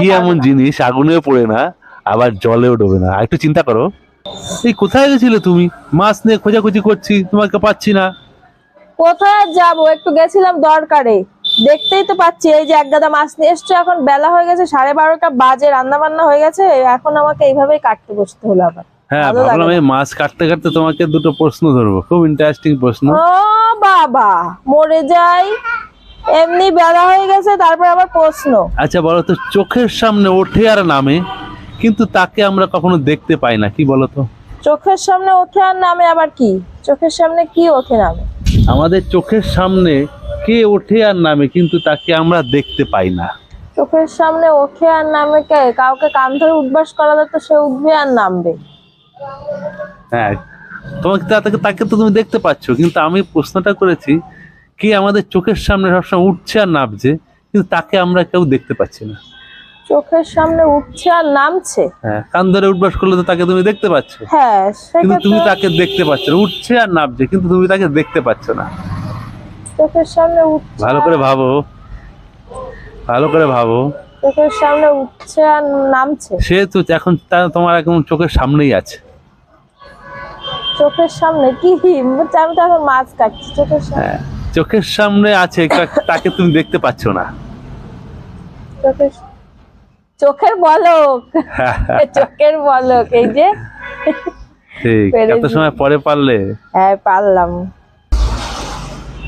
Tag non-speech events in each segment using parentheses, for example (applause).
কি এমন জিনিস? আগুনেও পড়ে না আবার জলেও ডোবে না। একটু চিন্তা করো। এই কোথায় গেছিলে তুমি? মাছ নিয়ে খোঁজাখুঁজি করছি তোমাকে পাচ্ছি না। কোথায় যাব? একটু গেছিলাম দরকারে। দেখতেই তো পাচ্ছি এই যে এক গাদা মাছ নিয়ে এসছো। এখন বেলা হয়ে গেছে সাড়ে বারোটা বাজে রান্না বান্না হয়ে গেছে। এখন আমাকে এইভাবেই কাটতে বসতে হলো আবার। হ্যাঁ ভাবলাম এই মাছ কাটতে কাটতে তোমাকে দুটো প্রশ্ন ধরবো। খুব ইন্টারেস্টিং প্রশ্ন। ও বাবা মরে যাই। এমনি বেলা হয়ে গেছে তারপর আবার প্রশ্ন। আচ্ছা বলো তো চোখের সামনে ওঠে আর নামে কিন্তু তাকে আমরা কখনো দেখতে পাই না কি বলো তো? চোখের সামনে ওঠে আর নামে আবার কি? চোখের সামনে কি ওঠে নামে? আমাদের চোখের সামনে কে ওঠে আর নামে কিন্তু তাকে আমরা দেখতে পাই না। চোখের সামনে ওঠে আর নামে কে? কাউকে কান ধরে উঠবাস করালে তো সে উঠবে আর নামবে। হ্যাঁ তোমাকে তাকে তো তুমি দেখতে পাচ্ছ কিন্তু আমি প্রশ্নটা করেছি কে আমাদের চোখের সামনে সবসময় উঠছে আর নামছে কিন্তু তাকে আমরা কেউ দেখতে পাচ্ছি না। চোখের সামনে উঠছে আর নামছে? হ্যাঁ কান ধরে উঠবাস করলে তো তাকে তুমি দেখতে পাচ্ছ। হ্যাঁ কিন্তু তুমি তাকে দেখতে পাচ্ছ না উঠছে আর নামছে কিন্তু তুমি তাকে দেখতে পাচ্ছ না। চোখের সামনে উঠছে ভালো করে ভাবো ভালো করে ভাবো। চোখের সামনে উঠছে আর নামছে? সে তো এখন তোমার একদম চোখের সামনেই আছে। চোখের সামনে? কি? আমি তো এখন মাছ কাটছি চোখের সামনে। হ্যাঁ। চোখের সামনে আছে তাকে তুমি দেখতে পাচ্ছ না। চোখের চোখের বলক। (laughs) চোখের বলক এই যে। ঠিক এত সময় পরে পারলে। হ্যাঁ পারলাম।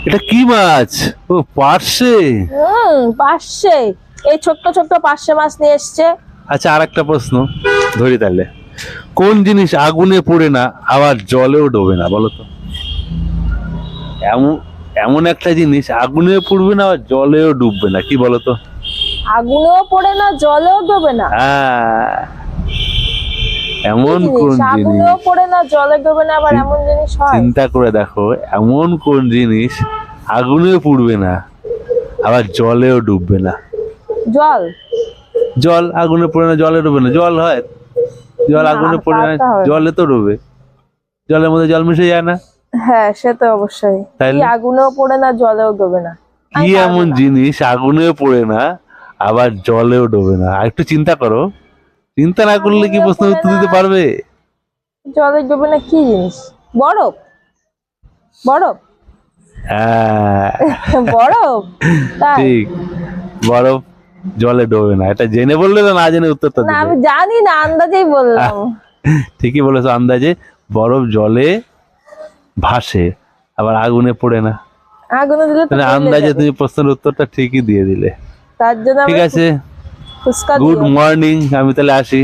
এটা কি মাছ? ও পার্শে? হুম পাশে এই ছোট্ট ছোট্ট পার্শে মাছ নিয়ে এসছে। আচ্ছা আর একটা প্রশ্ন ধরি তাহলে। কোন জিনিস আগুনে পড়ে না আবার জলেও ডোবে না বলো তো। এমন এমন একটা জিনিস আগুনে পড়বে না জলেও ডুববে না কি বলো তো আগুনেও পড়ে না জলেও ডোবে না। হ্যাঁ। এমন কোন জিনিস? আগুনেও পড়ে না জলে ডোবে না আবার এমন জিনিস হয়? চিন্তা করে দেখো এমন কোন জিনিস আগুনেও পুড়বে না আবার জলেও ডুববে না। জল? জল আগুনে পড়ে না জলে ডুবে না জল হয়। জল আগুনে পড়ে না। জলে তো ডুবে। জলের মধ্যে জল মিশে যায় না। হ্যাঁ সে তো অবশ্যই? আগুনেও পড়ে না জলেও ডোবে না? কি এমন জিনিস? আগুনেও পড়ে না আবার জলেও ডোবে না। আর একটু চিন্তা করো। চিন্তা না করলে কি প্রশ্ন উত্তর দিতে পারবে? জলে ডোবে না কি জিনিস? বরফ। বরফ। হ্যাঁ। (laughs) বরফ? ঠিক। বরফ জলে ডোবে না। এটা জেনে বললে না জেনে উত্তরটা না আমি জানি না আন্দাজেই বললাম। ঠিকই বলেছ আন্দাজে। বরফ জলে ভাসে আবার আগুনে পড়ে না। আগুনে দিলে তো আন্দাজে তুমি প্রশ্নের উত্তরটা ঠিকই দিয়ে দিলে। তার জন্য ঠিক আছে? গুড মর্নিং আমি তাহলে আসি।